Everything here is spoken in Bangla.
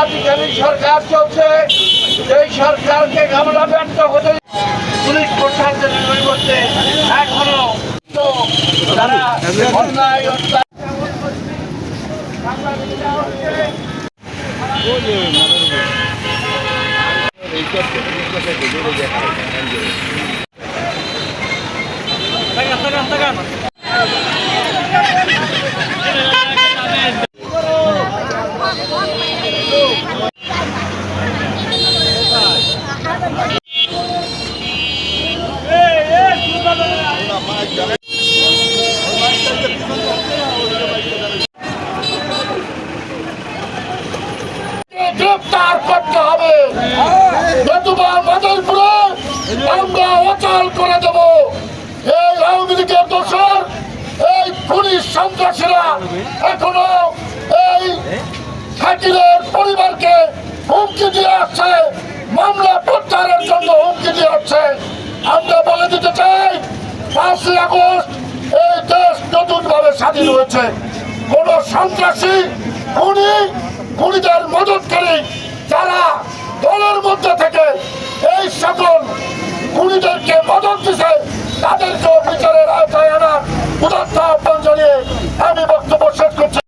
স্বৈরাধিকারী সরকার চলছে। এই সরকারকে আমরা ব্যর্থ হতে পুলিশ প্রশাসনের পরিবর্তে এখনও তারা অন্যায় গ্রেপ্তার করতে হবে। নতুবা মাদলপুরে আমরা অচল করে দেব। এই আওয়ামী লীগের দোষর, এই পুলিশ সন্ত্রাসীরা এখনও এই শাকিলের পরিবারকে হুমকি দিয়ে আসছে। এই দেশ নতুন ভাবে স্বাধীন হয়েছে। কোন সন্ত্রাসী, খুনি, খুনিদের মদতকারী যারা দলের মধ্যে থেকে এই সকল খুনিদেরকে মদত দিছে তাদেরকে বিচারের আওতায় আনার উদাত্ত আহ্বান জানিয়ে আমি বক্তব্য শেষ করছি।